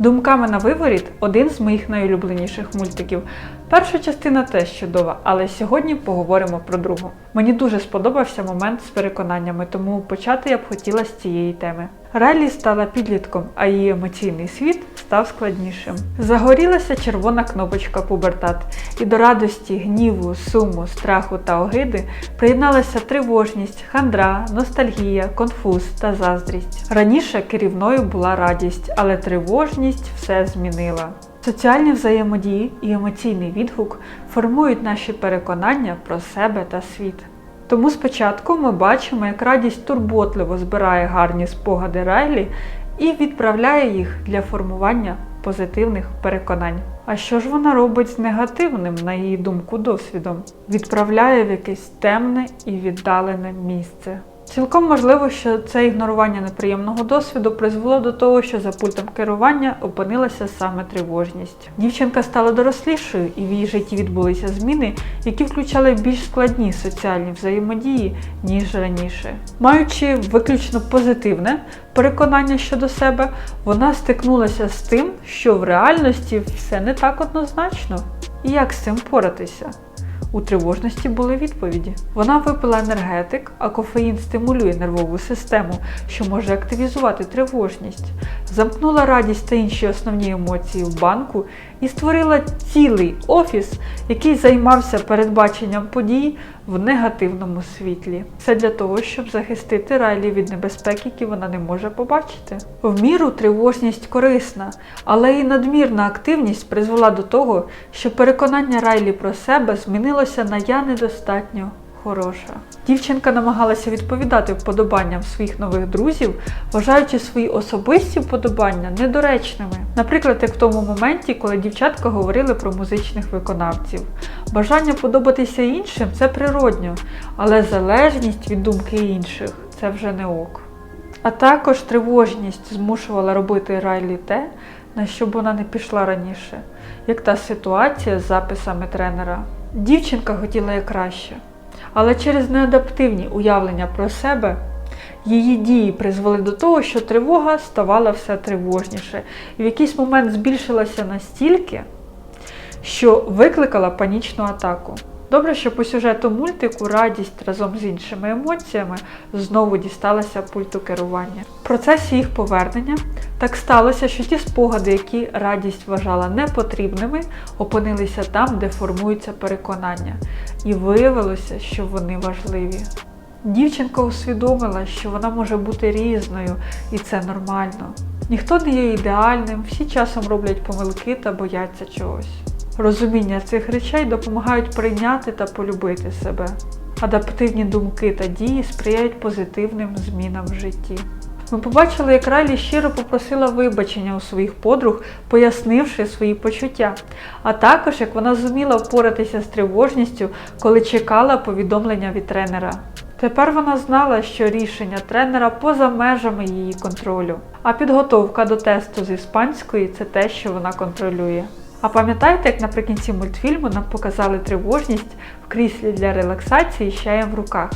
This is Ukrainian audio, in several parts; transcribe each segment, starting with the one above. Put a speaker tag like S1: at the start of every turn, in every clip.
S1: Думками на виворіт один з моїх найулюбленіших мультиків. Перша частина теж чудова, але сьогодні поговоримо про другу. Мені дуже сподобався момент з переконаннями, тому почати я б хотіла з цієї теми. Райлі стала підлітком, а її емоційний світ став складнішим. Загорілася червона кнопочка пубертат, і до радості, гніву, суму, страху та огиди приєдналася тривожність, хандра, ностальгія, конфуз та заздрість. Раніше керівною була радість, але тривожність все змінила. Соціальні взаємодії і емоційний відгук формують наші переконання про себе та світ. Тому спочатку ми бачимо, як радість турботливо збирає гарні спогади Райлі і відправляє їх для формування позитивних переконань. А що ж вона робить з негативним, на її думку, досвідом? Відправляє в якесь темне і віддалене місце. Цілком можливо, що це ігнорування неприємного досвіду призвело до того, що за пультом керування опинилася саме тривожність. Дівчинка стала дорослішою, і в її житті відбулися зміни, які включали більш складні соціальні взаємодії, ніж раніше. Маючи виключно позитивне переконання щодо себе, вона стикнулася з тим, що в реальності все не так однозначно. І як з цим поратися? У тривожності були відповіді. Вона випила енергетик, а кофеїн стимулює нервову систему, що може активізувати тривожність. Замкнула радість та інші основні емоції в банку і створила цілий офіс, який займався передбаченням подій в негативному світлі. Все для того, щоб захистити Райлі від небезпек, які вона не може побачити. В міру тривожність корисна, але і надмірна активність призвела до того, що переконання Райлі про себе змінилося на я недостатньо. Хороша. Дівчинка намагалася відповідати вподобанням своїх нових друзів, вважаючи свої особисті вподобання недоречними. Наприклад, як в тому моменті, коли дівчатка говорили про музичних виконавців. Бажання подобатися іншим це природньо, але залежність від думки інших це вже не ок. А також тривожність змушувала робити Райлі те, на що б вона не пішла раніше, як та ситуація з записами тренера. Дівчинка хотіла як краще. Але через неадаптивні уявлення про себе її дії призвели до того, що тривога ставала все тривожніше і в якийсь момент збільшилася настільки, що викликала панічну атаку. Добре, що по сюжету мультику радість разом з іншими емоціями знову дісталася пульту керування. В процесі їх повернення так сталося, що ті спогади, які радість вважала непотрібними, опинилися там, де формуються переконання, і виявилося, що вони важливі. Дівчинка усвідомила, що вона може бути різною, і це нормально. Ніхто не є ідеальним, всі часом роблять помилки та бояться чогось. Розуміння цих речей допомагають прийняти та полюбити себе. Адаптивні думки та дії сприяють позитивним змінам в житті. Ми побачили, як Райлі щиро попросила вибачення у своїх подруг, пояснивши свої почуття, а також як вона зуміла впоратися з тривожністю, коли чекала повідомлення від тренера. Тепер вона знала, що рішення тренера поза межами її контролю, а підготовка до тесту з іспанської це те, що вона контролює. А пам'ятаєте, як наприкінці мультфільму нам показали тривожність в кріслі для релаксації з чаєм в руках?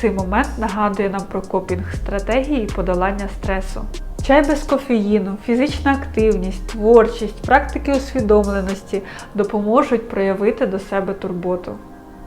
S1: Цей момент нагадує нам про копінг стратегії і подолання стресу. Чай без кофеїну, фізична активність, творчість, практики усвідомленості допоможуть проявити до себе турботу.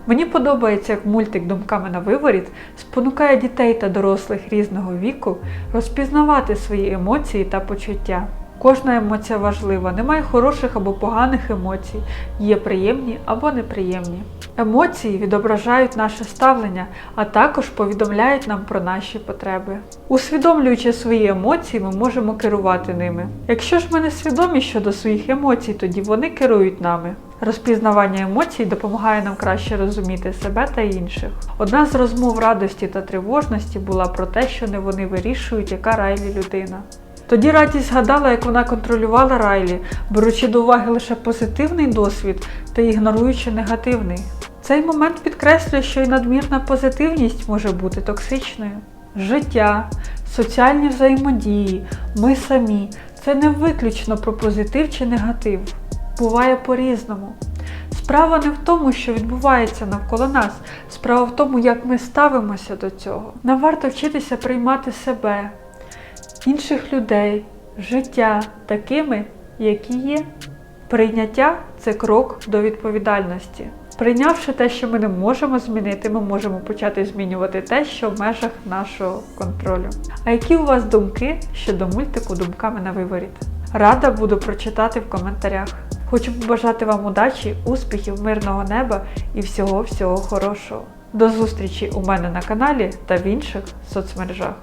S1: Мені подобається, як мультик думками на виворіт спонукає дітей та дорослих різного віку розпізнавати свої емоції та почуття. Кожна емоція важлива, немає хороших або поганих емоцій, є приємні або неприємні. Емоції відображають наше ставлення, а також повідомляють нам про наші потреби. Усвідомлюючи свої емоції, ми можемо керувати ними. Якщо ж ми не свідомі щодо своїх емоцій, тоді вони керують нами. Розпізнавання емоцій допомагає нам краще розуміти себе та інших. Одна з розмов радості та тривожності була про те, що не вони вирішують, яка райлі людина. Тоді радість згадала, як вона контролювала Райлі, беручи до уваги лише позитивний досвід та ігноруючи негативний. Цей момент підкреслює, що і надмірна позитивність може бути токсичною. Життя, соціальні взаємодії, ми самі це не виключно про позитив чи негатив. Буває по-різному. Справа не в тому, що відбувається навколо нас, справа в тому, як ми ставимося до цього. Нам варто вчитися приймати себе, інших людей життя такими, які є. Прийняття це крок до відповідальності. Прийнявши те, що ми не можемо змінити, ми можемо почати змінювати те, що в межах нашого контролю. А які у вас думки щодо мультику думками на виворіт? Рада буду прочитати в коментарях. Хочу побажати вам удачі, успіхів, мирного неба і всього всього хорошого. До зустрічі у мене на каналі та в інших соцмережах.